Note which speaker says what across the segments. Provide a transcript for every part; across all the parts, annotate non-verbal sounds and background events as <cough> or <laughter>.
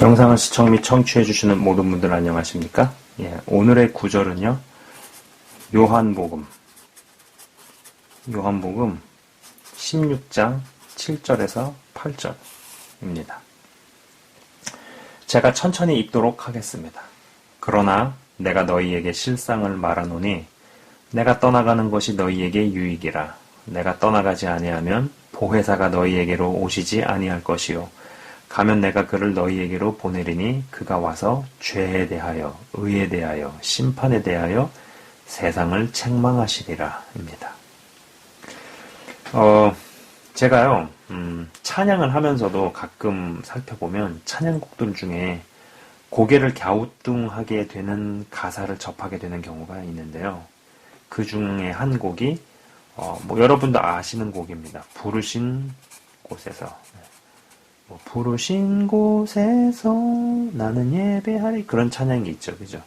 Speaker 1: 영상을 시청 및 청취해주시는 모든 분들 안녕하십니까? 예, 오늘의 구절은요, 요한복음. 요한복음 16장 7절에서 8절입니다. 제가 천천히 읽도록 하겠습니다. 그러나 내가 너희에게 실상을 말하노니 내가 떠나가는 것이 너희에게 유익이라. 내가 떠나가지 아니하면 보혜사가 너희에게로 오시지 아니할 것이요. 가면 내가 그를 너희에게로 보내리니 그가 와서 죄에 대하여, 의에 대하여, 심판에 대하여 세상을 책망하시리라. 입니다. 어, 제가요, 음, 찬양을 하면서도 가끔 살펴보면 찬양곡들 중에 고개를 갸우뚱하게 되는 가사를 접하게 되는 경우가 있는데요. 그 중에 한 곡이, 어, 뭐 여러분도 아시는 곡입니다. 부르신 곳에서. 뭐 부르신 곳에서 나는 예배하리 그런 찬양이 있죠, 그죠?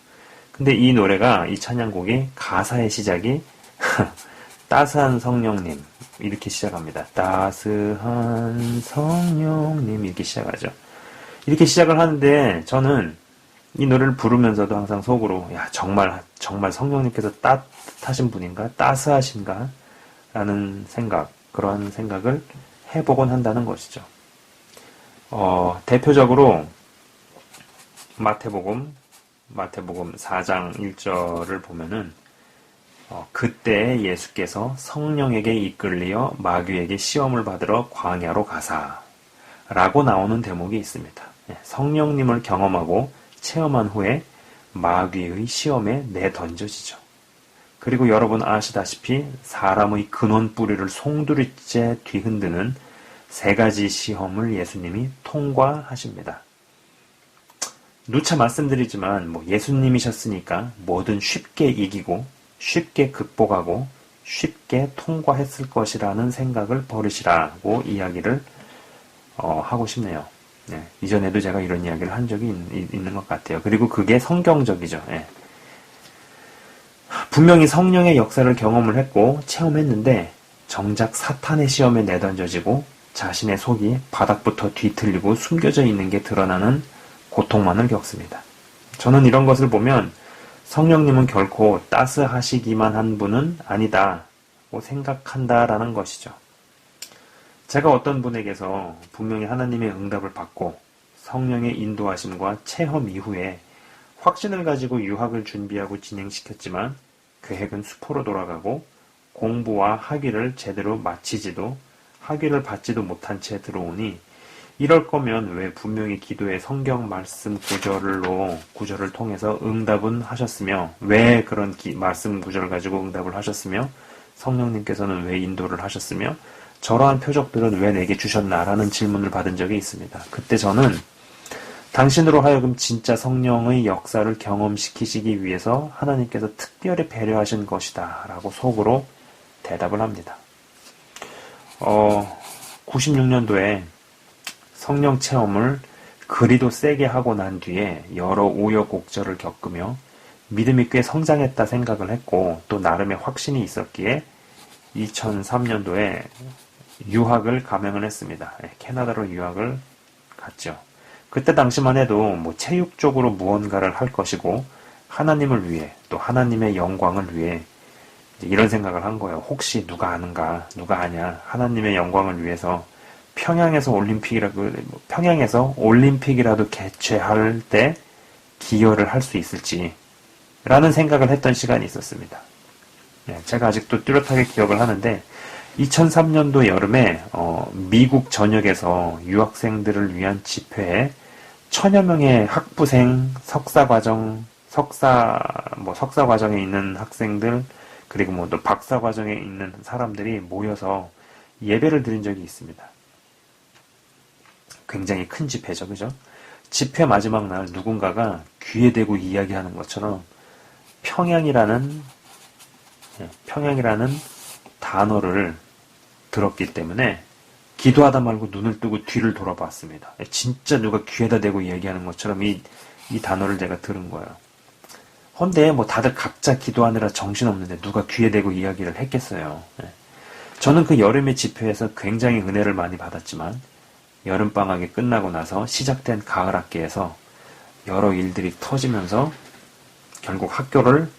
Speaker 1: 근데 이 노래가 이 찬양곡이 가사의 시작이 <laughs> 따스한 성령님 이렇게 시작합니다. 따스한 성령님 이렇게 시작하죠. 이렇게 시작을 하는데 저는 이 노래를 부르면서도 항상 속으로 야 정말 정말 성령님께서 따뜻하신 분인가 따스하신가 라는 생각 그런 생각을 해보곤 한다는 것이죠. 어, 대표적으로 마태복음 마태복음 4장 1절을 보면은 어, 그때 예수께서 성령에게 이끌리어 마귀에게 시험을 받으러 광야로 가사 라고 나오는 대목이 있습니다. 예, 성령님을 경험하고 체험한 후에 마귀의 시험에 내던져지죠. 그리고 여러분 아시다시피 사람의 근원 뿌리를 송두리째 뒤흔드는 세 가지 시험을 예수님이 통과하십니다. 누차 말씀드리지만 뭐 예수님이셨으니까 뭐든 쉽게 이기고 쉽게 극복하고 쉽게 통과했을 것이라는 생각을 버리시라고 이야기를 어, 하고 싶네요. 네, 이전에도 제가 이런 이야기를 한 적이 있, 는것 같아요. 그리고 그게 성경적이죠. 네. 분명히 성령의 역사를 경험을 했고 체험했는데 정작 사탄의 시험에 내던져지고 자신의 속이 바닥부터 뒤틀리고 숨겨져 있는 게 드러나는 고통만을 겪습니다. 저는 이런 것을 보면 성령님은 결코 따스하시기만 한 분은 아니다고 생각한다라는 것이죠. 제가 어떤 분에게서 분명히 하나님의 응답을 받고 성령의 인도하심과 체험 이후에 확신을 가지고 유학을 준비하고 진행시켰지만 계획은 수포로 돌아가고 공부와 학위를 제대로 마치지도 학위를 받지도 못한 채 들어오니 이럴 거면 왜 분명히 기도의 성경 말씀 구절로 구절을 통해서 응답은 하셨으며 왜 그런 기, 말씀 구절을 가지고 응답을 하셨으며 성령님께서는 왜 인도를 하셨으며 저러한 표적들은 왜 내게 주셨나라는 질문을 받은 적이 있습니다. 그때 저는 당신으로 하여금 진짜 성령의 역사를 경험시키시기 위해서 하나님께서 특별히 배려하신 것이다 라고 속으로 대답을 합니다. 어, 96년도에 성령 체험을 그리도 세게 하고 난 뒤에 여러 우여곡절을 겪으며 믿음이 꽤 성장했다 생각을 했고 또 나름의 확신이 있었기에 2003년도에 유학을 감행을 했습니다. 예, 캐나다로 유학을 갔죠. 그때 당시만 해도 뭐 체육적으로 무언가를 할 것이고 하나님을 위해 또 하나님의 영광을 위해 이런 생각을 한 거예요. 혹시 누가 아는가, 누가 아냐, 하나님의 영광을 위해서 평양에서 올림픽이라고, 평양에서 올림픽이라도 개최할 때 기여를 할 수 있을지, 라는 생각을 했던 시간이 있었습니다. 네, 제가 아직도 뚜렷하게 기억을 하는데, 2003년도 여름에, 어, 미국 전역에서 유학생들을 위한 집회에 천여 명의 학부생, 석사과정, 석사, 뭐, 석사과정에 있는 학생들, 그리고 뭐 또 박사 과정에 있는 사람들이 모여서 예배를 드린 적이 있습니다. 굉장히 큰 집회죠, 그죠? 집회 마지막 날 누군가가 귀에 대고 이야기하는 것처럼 평양이라는 예, 평양이라는 단어를 들었기 때문에 기도하다 말고 눈을 뜨고 뒤를 돌아봤습니다. 진짜 누가 귀에다 대고 얘기하는 것처럼 이, 이 단어를 제가 들은 거예요. 헌데 뭐 다들 각자 기도하느라 정신없는데 누가 귀에 대고 이야기를 했겠어요. 네. 저는 그 여름의 집회에서 굉장히 은혜를 많이 받았지만 여름방학이 끝나고 나서 시작된 가을 학기에서 여러 일들이 터지면서 결국 학교를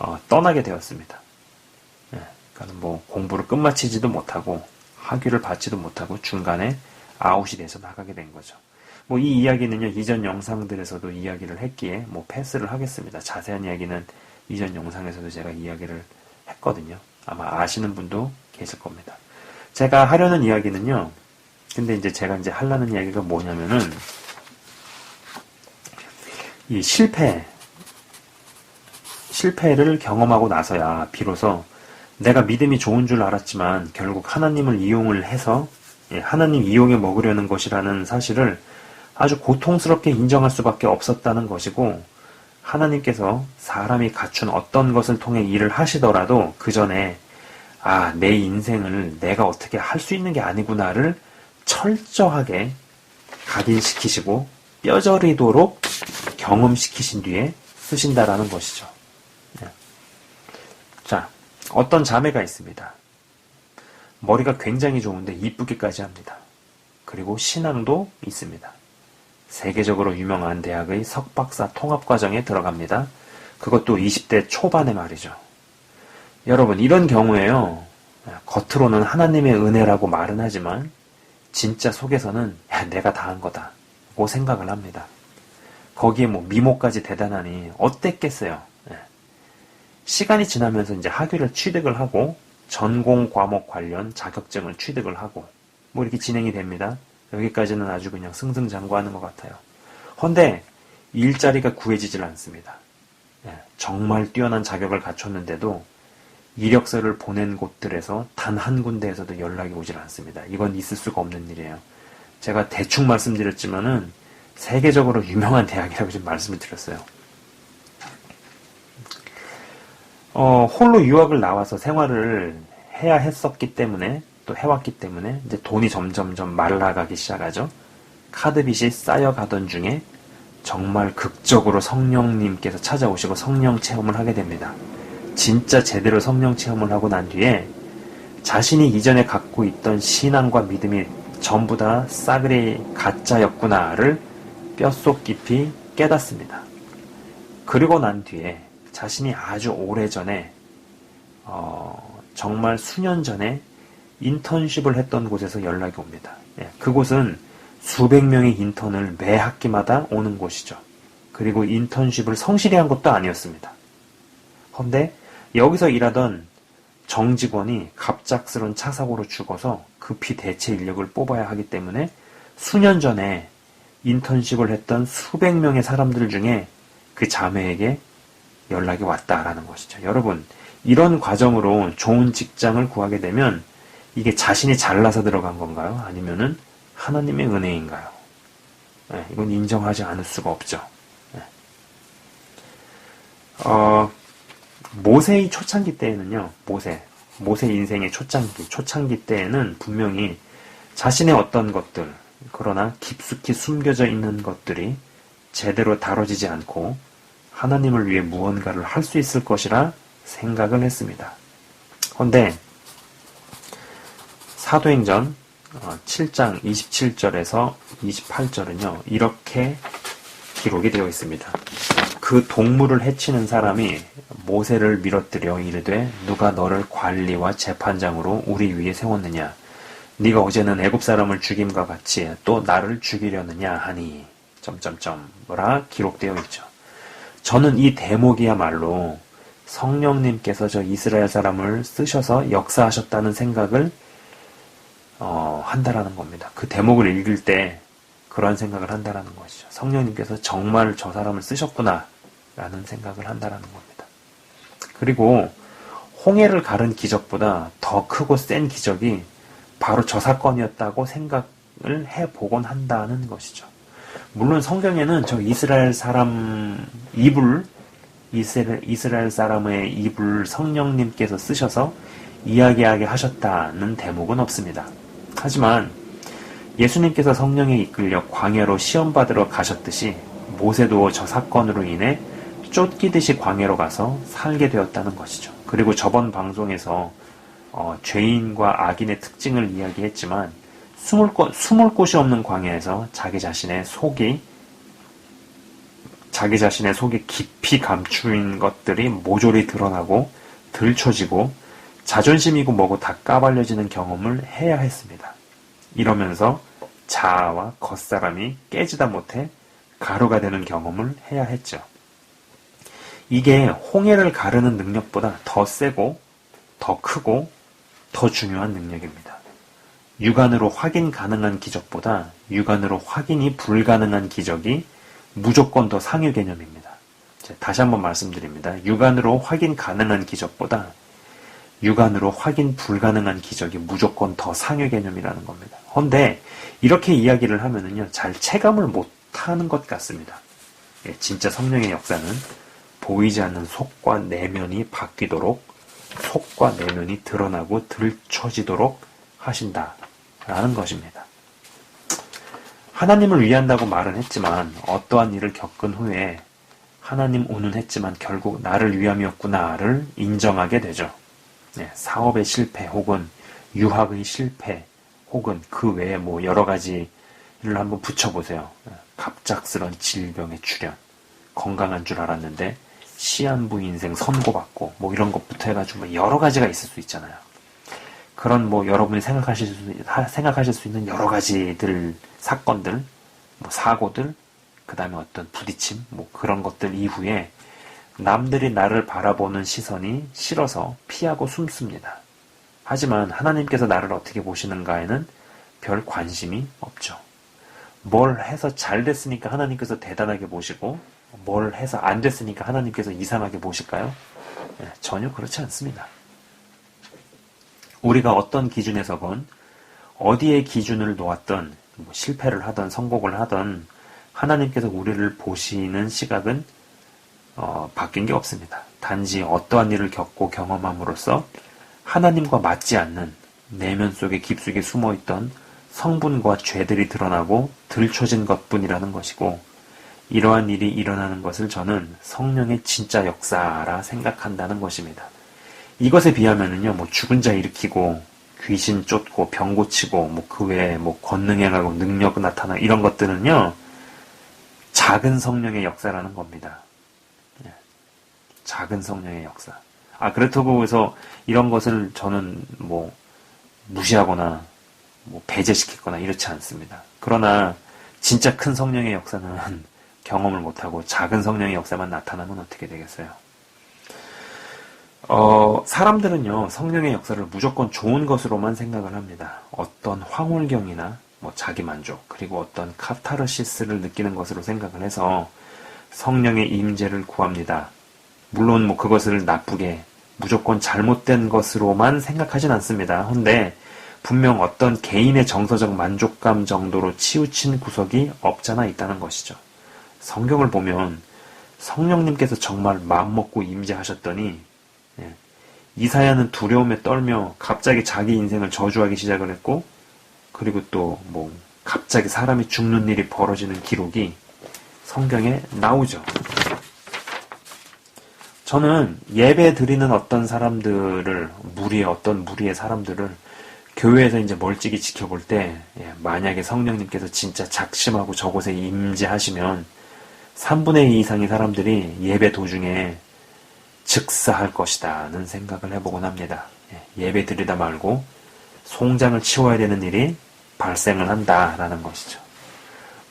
Speaker 1: 어, 떠나게 되었습니다. 예, 그러니까 뭐 공부를 끝마치지도 못하고 학위를 받지도 못하고 중간에 아웃이 돼서 나가게 된 거죠. 뭐 이 이야기는요 이전 영상들에서도 이야기를 했기에 뭐 패스를 하겠습니다. 자세한 이야기는 이전 영상에서도 제가 이야기를 했거든요. 아마 아시는 분도 계실 겁니다. 제가 하려는 이야기는요. 근데 이제 제가 이제 하려는 이야기가 뭐냐면은 이 실패 실패를 경험하고 나서야 비로소 내가 믿음이 좋은 줄 알았지만 결국 하나님을 이용을 해서 예, 하나님 이용해 먹으려는 것이라는 사실을 아주 고통스럽게 인정할 수밖에 없었다는 것이고 하나님께서 사람이 갖춘 어떤 것을 통해 일을 하시더라도 그 전에 아, 내 인생을 내가 어떻게 할 수 있는 게 아니구나를 철저하게 각인시키시고 뼈저리도록 경험시키신 뒤에 쓰신다라는 것이죠. 네. 자, 어떤 자매가 있습니다. 머리가 굉장히 좋은데 이쁘기까지 합니다. 그리고 신앙도 있습니다. 세계적으로 유명한 대학의 석박사 통합과정에 들어갑니다. 그것도 20대 초반에 말이죠. 여러분, 이런 경우에요. 겉으로는 하나님의 은혜라고 말은 하지만, 진짜 속에서는 야, 내가 다 한 거다. 고 생각을 합니다. 거기에 뭐 미모까지 대단하니 어땠겠어요. 예. 시간이 지나면서 이제 학위를 취득을 하고 전공 과목 관련 자격증을 취득을 하고 뭐 이렇게 진행이 됩니다. 여기까지는 아주 그냥 승승장구하는 것 같아요. 헌데 일자리가 구해지질 않습니다. 예, 정말 뛰어난 자격을 갖췄는데도 이력서를 보낸 곳들에서 단 한 군데에서도 연락이 오질 않습니다. 이건 있을 수가 없는 일이에요. 제가 대충 말씀드렸지만은 세계적으로 유명한 대학이라고 지금 말씀을 드렸어요. 어, 홀로 유학을 나와서 생활을 해야 했었기 때문에 또 해왔기 때문에 이제 돈이 점점점 말라가기 시작하죠. 카드빚이 쌓여가던 중에 정말 극적으로 성령님께서 찾아오시고 성령 체험을 하게 됩니다. 진짜 제대로 성령 체험을 하고 난 뒤에 자신이 이전에 갖고 있던 신앙과 믿음이 전부 다 싸그리 가짜였구나를 뼛속 깊이 깨닫습니다. 그리고 난 뒤에 자신이 아주 오래 전에 어, 정말 수년 전에 인턴십을 했던 곳에서 연락이 옵니다. 예, 그곳은 수백 명의 인턴을 매 학기마다 오는 곳이죠. 그리고 인턴십을 성실히 한 것도 아니었습니다. 그런데 여기서 일하던 정직원이 갑작스런 차 사고로 죽어서 급히 대체 인력을 뽑아야 하기 때문에 수년 전에 인턴십을 했던 수백 명의 사람들 중에 그 자매에게 연락이 왔다라는 것이죠. 여러분, 이런 과정으로 좋은 직장을 구하게 되면 이게 자신이 잘나서 들어간 건가요? 아니면은 하나님의 은혜인가요? 네, 이건 인정하지 않을 수가 없죠. 네. 어, 모세의 초창기 때에는요, 모세, 모세 인생의 초창기, 초창기 때에는 분명히 자신의 어떤 것들, 그러나 깊숙이 숨겨져 있는 것들이 제대로 다뤄지지 않고 하나님을 위해 무언가를 할 수 있을 것이라 생각을 했습니다. 그런데 사도행전 7장 27절에서 28절은요, 이렇게 기록이 되어 있습니다. 그 동물을 해치는 사람이 모세를 밀어뜨려 이르되 누가 너를 관리와 재판장으로 우리 위에 세웠느냐 네가 어제는 애굽 사람을 죽임과 같이 또 나를 죽이려느냐 하니 점점점 뭐라 기록되어 있죠. 저는 이 대목이야말로 성령님께서 저 이스라엘 사람을 쓰셔서 역사하셨다는 생각을 어, 한다라는 겁니다. 그 대목을 읽을 때 그런 생각을 한다라는 것이죠. 성령님께서 정말 저 사람을 쓰셨구나 라는 생각을 한다라는 겁니다. 그리고 홍해를 가른 기적보다 더 크고 센 기적이 바로 저 사건이었다고 생각을 해보곤 한다는 것이죠. 물론 성경에는 저 이스라엘 사람 입을 이스라엘, 이스라엘 사람의 입을 성령님께서 쓰셔서 이야기하게 하셨다는 대목은 없습니다. 하지만 예수님께서 성령에 이끌려 광야로 시험받으러 가셨듯이 모세도 저 사건으로 인해 쫓기듯이 광야로 가서 살게 되었다는 것이죠. 그리고 저번 방송에서 어, 죄인과 악인의 특징을 이야기했지만 숨을, 곳, 숨을 곳이 없는 광야에서 자기 자신의 속이 자기 자신의 속이 깊이 감추인 것들이 모조리 드러나고 들춰지고 자존심이고 뭐고 다 까발려지는 경험을 해야 했습니다. 이러면서 자아와 겉사람이 깨지다 못해 가루가 되는 경험을 해야 했죠. 이게 홍해를 가르는 능력보다 더 세고 더 크고 더 중요한 능력입니다. 육안으로 확인 가능한 기적보다 육안으로 확인이 불가능한 기적이 무조건 더 상위 개념입니다. 다시 한번 말씀드립니다. 육안으로 확인 가능한 기적보다 육안으로 확인 불가능한 기적이 무조건 더 상위 개념이라는 겁니다. 그런데 이렇게 이야기를 하면은요, 잘 체감을 못하는 것 같습니다. 예, 진짜 성령의 역사는 보이지 않는 속과 내면이 바뀌도록 속과 내면이 드러나고 들춰지도록 하신다라는 것입니다. 하나님을 위한다고 말은 했지만 어떠한 일을 겪은 후에 하나님 운운했지만 결국 나를 위함이었구나를 인정하게 되죠. 네, 사업의 실패 혹은 유학의 실패 혹은 그 외에 뭐 여러 가지를 한번 붙여보세요. 네, 갑작스런 질병의 출현, 건강한 줄 알았는데 시한부 인생 선고받고 뭐 이런 것부터 해가지고 뭐 여러 가지가 있을 수 있잖아요. 그런 뭐 여러분이 생각하실 수, 생각하실 수 있는 여러 가지들, 사건들, 뭐 사고들, 그 다음에 어떤 부딪힘, 뭐 그런 것들 이후에 남들이 나를 바라보는 시선이 싫어서 피하고 숨습니다. 하지만 하나님께서 나를 어떻게 보시는가에는 별 관심이 없죠. 뭘 해서 잘 됐으니까 하나님께서 대단하게 보시고 뭘 해서 안 됐으니까 하나님께서 이상하게 보실까요? 네, 전혀 그렇지 않습니다. 우리가 어떤 기준에서건 어디에 기준을 놓았던 뭐 실패를 하던 성공을 하던 하나님께서 우리를 보시는 시각은 어, 바뀐 게 없습니다. 단지 어떠한 일을 겪고 경험함으로써 하나님과 맞지 않는 내면 속에 깊숙이 숨어 있던 성분과 죄들이 드러나고 들춰진 것 뿐이라는 것이고 이러한 일이 일어나는 것을 저는 성령의 진짜 역사라 생각한다는 것입니다. 이것에 비하면은요, 뭐 죽은 자 일으키고 귀신 쫓고 병 고치고 뭐 그 외에 뭐 권능행하고 능력 나타나 이런 것들은요 작은 성령의 역사라는 겁니다. 예. 작은 성령의 역사. 아 그렇다고 해서 이런 것을 저는 뭐 무시하거나 뭐 배제시키거나 이렇지 않습니다. 그러나 진짜 큰 성령의 역사는 <laughs> 경험을 못하고 작은 성령의 역사만 나타나면 어떻게 되겠어요? 어, 사람들은요, 성령의 역사를 무조건 좋은 것으로만 생각을 합니다. 어떤 황홀경이나 뭐 자기 만족, 그리고 어떤 카타르시스를 느끼는 것으로 생각을 해서 성령의 임재를 구합니다. 물론 뭐 그것을 나쁘게 무조건 잘못된 것으로만 생각하진 않습니다. 근데 분명 어떤 개인의 정서적 만족감 정도로 치우친 구석이 없잖아 있다는 것이죠. 성경을 보면 성령님께서 정말 마음먹고 임재하셨더니 예, 이사야는 두려움에 떨며 갑자기 자기 인생을 저주하기 시작을 했고 그리고 또 뭐 갑자기 사람이 죽는 일이 벌어지는 기록이 성경에 나오죠. 저는 예배 드리는 어떤 사람들을 무리의 어떤 무리의 사람들을 교회에서 이제 멀찍이 지켜볼 때 예, 만약에 성령님께서 진짜 작심하고 저곳에 임재하시면 3분의 2 이상의 사람들이 예배 도중에 즉사할 것이다는 생각을 해보곤 합니다. 예, 예배 드리다 말고 송장을 치워야 되는 일이 발생을 한다라는 것이죠.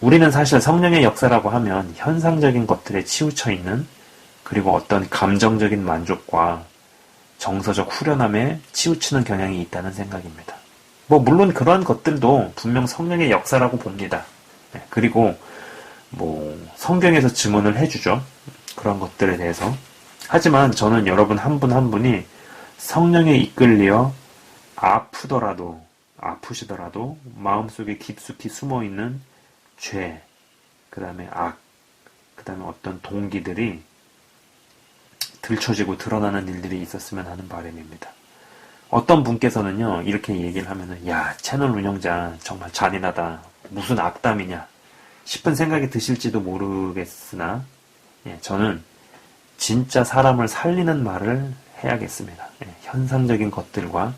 Speaker 1: 우리는 사실 성령의 역사라고 하면 현상적인 것들에 치우쳐 있는 그리고 어떤 감정적인 만족과 정서적 후련함에 치우치는 경향이 있다는 생각입니다. 뭐 물론 그러한 것들도 분명 성령의 역사라고 봅니다. 네, 그리고 뭐 성경에서 증언을 해주죠. 그런 것들에 대해서. 하지만 저는 여러분 한 분한 한 분이 성령에 이끌려 아프더라도 아프시더라도 마음속에 깊숙이 숨어 있는 죄, 그 다음에 악, 그 다음에 어떤 동기들이 들춰지고 드러나는 일들이 있었으면 하는 바람입니다. 어떤 분께서는요, 이렇게 얘기를 하면은, 야, 채널 운영자 정말 잔인하다. 무슨 악담이냐. 싶은 생각이 드실지도 모르겠으나, 예, 저는 진짜 사람을 살리는 말을 해야겠습니다. 예, 현상적인 것들과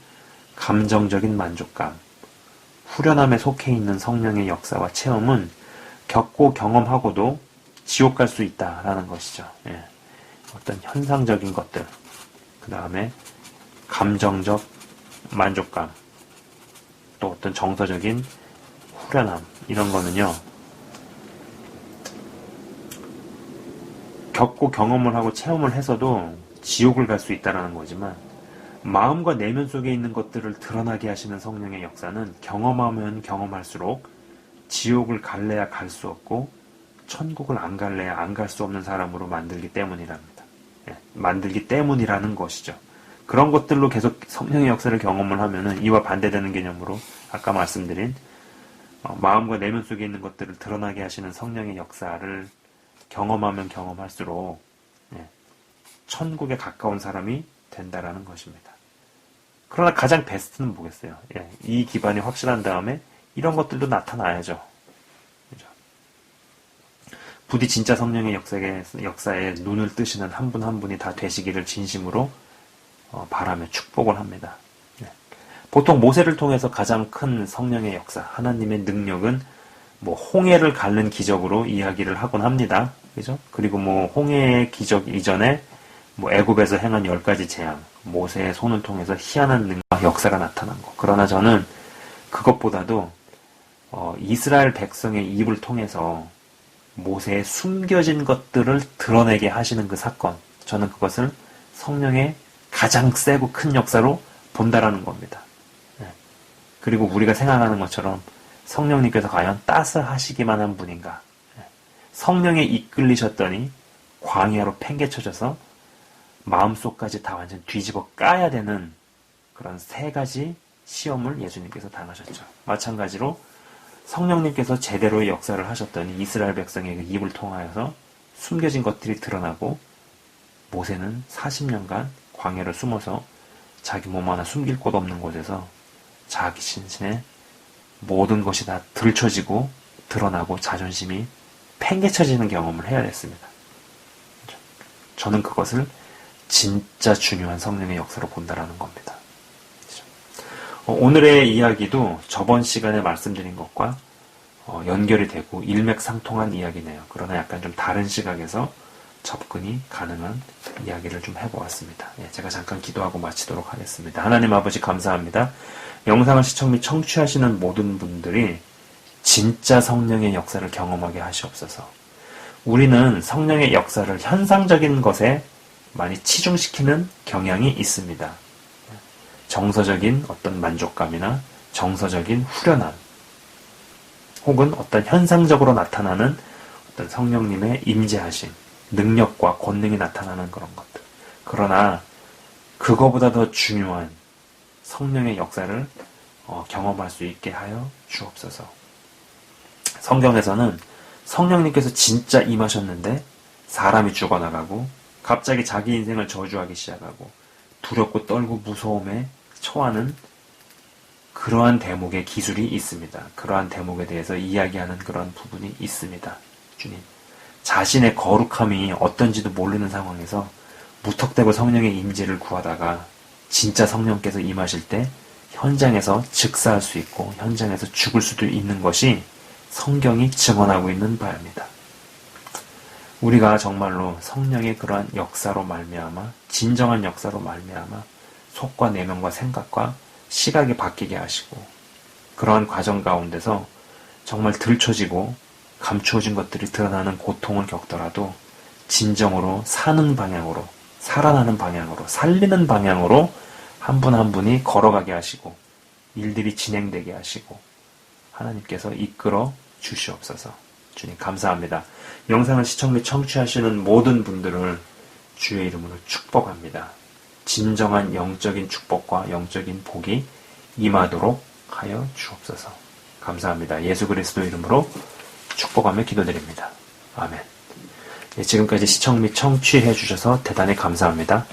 Speaker 1: 감정적인 만족감, 후련함에 속해 있는 성령의 역사와 체험은 겪고 경험하고도 지옥 갈 수 있다라는 것이죠. 예. 어떤 현상적인 것들, 그 다음에 감정적 만족감, 또 어떤 정서적인 후련함, 이런 거는요, 겪고 경험을 하고 체험을 해서도 지옥을 갈 수 있다라는 거지만, 마음과 내면 속에 있는 것들을 드러나게 하시는 성령의 역사는 경험하면 경험할수록 지옥을 갈래야 갈 수 없고 천국을 안 갈래야 안 갈 수 없는 사람으로 만들기 때문이랍니다. 예, 만들기 때문이라는 것이죠. 그런 것들로 계속 성령의 역사를 경험을 하면은 이와 반대되는 개념으로 아까 말씀드린 어, 마음과 내면 속에 있는 것들을 드러나게 하시는 성령의 역사를 경험하면 경험할수록 예, 천국에 가까운 사람이 된다라는 것입니다. 그러나 가장 베스트는 뭐겠어요? 예, 이 기반이 확실한 다음에 이런 것들도 나타나야죠. 부디 진짜 성령의 역사에, 역사에 눈을 뜨시는 한 분한 분이 다 되시기를 진심으로 어, 바라며 축복을 합니다. 예. 보통 모세를 통해서 가장 큰 성령의 역사, 하나님의 능력은 뭐 홍해를 갈는 기적으로 이야기를 하곤 합니다. 그죠? 그리고 뭐 홍해의 기적 이전에 뭐 애굽에서 행한 열 가지 재앙, 모세의 손을 통해서 희한한 능력, 역사가 나타난 거. 그러나 저는 그것보다도 어, 이스라엘 백성의 입을 통해서 모세의 숨겨진 것들을 드러내게 하시는 그 사건, 저는 그것을 성령의 가장 세고 큰 역사로 본다라는 겁니다. 네. 그리고 우리가 생각하는 것처럼 성령님께서 과연 따스하시기만 한 분인가? 네. 성령에 이끌리셨더니 광야로 팽개쳐져서 마음속까지 다 완전 뒤집어 까야 되는 그런 세 가지 시험을 예수님께서 당하셨죠. 마찬가지로 성령님께서 제대로의 역사를 하셨더니 이스라엘 백성의 그 입을 통하여서 숨겨진 것들이 드러나고 모세는 40년간 광야를 숨어서 자기 몸 하나 숨길 곳 없는 곳에서 자기 신신의 모든 것이 다 들춰지고 드러나고 자존심이 팽개쳐지는 경험을 해야 됐습니다. 저는 그것을 진짜 중요한 성령의 역사로 본다라는 겁니다. 어, 오늘의 이야기도 저번 시간에 말씀드린 것과 어, 연결이 되고 일맥상통한 이야기네요. 그러나 약간 좀 다른 시각에서 접근이 가능한 이야기를 좀 해보았습니다. 예, 제가 잠깐 기도하고 마치도록 하겠습니다. 하나님 아버지 감사합니다. 영상을 시청 및 청취하시는 모든 분들이 진짜 성령의 역사를 경험하게 하시옵소서. 우리는 성령의 역사를 현상적인 것에 많이 치중시키는 경향이 있습니다. 정서적인 어떤 만족감이나 정서적인 후련함, 혹은 어떤 현상적으로 나타나는 어떤 성령님의 임재하심, 능력과 권능이 나타나는 그런 것들. 그러나 그거보다 더 중요한 성령의 역사를 어, 경험할 수 있게 하여 주옵소서. 성경에서는 성령님께서 진짜 임하셨는데 사람이 죽어나가고 갑자기 자기 인생을 저주하기 시작하고 두렵고 떨고 무서움에 처하는 그러한 대목의 기술이 있습니다. 그러한 대목에 대해서 이야기하는 그런 부분이 있습니다. 주님. 자신의 거룩함이 어떤지도 모르는 상황에서 무턱대고 성령의 임재를 구하다가 진짜 성령께서 임하실 때 현장에서 즉사할 수 있고 현장에서 죽을 수도 있는 것이 성경이 증언하고 있는 바입니다. 우리가 정말로 성령의 그러한 역사로 말미암아 진정한 역사로 말미암아 속과 내면과 생각과 시각이 바뀌게 하시고 그러한 과정 가운데서 정말 들춰지고 감추어진 것들이 드러나는 고통을 겪더라도 진정으로 사는 방향으로 살아나는 방향으로 살리는 방향으로 한 분한 한 분이 걸어가게 하시고 일들이 진행되게 하시고 하나님께서 이끌어 주시옵소서. 주님 감사합니다. 영상을 시청 및 청취하시는 모든 분들을 주의 이름으로 축복합니다. 진정한 영적인 축복과 영적인 복이 임하도록 하여 주옵소서. 감사합니다. 예수 그리스도 이름으로 축복하며 기도드립니다. 아멘. 네, 지금까지 시청 및 청취해 주셔서 대단히 감사합니다.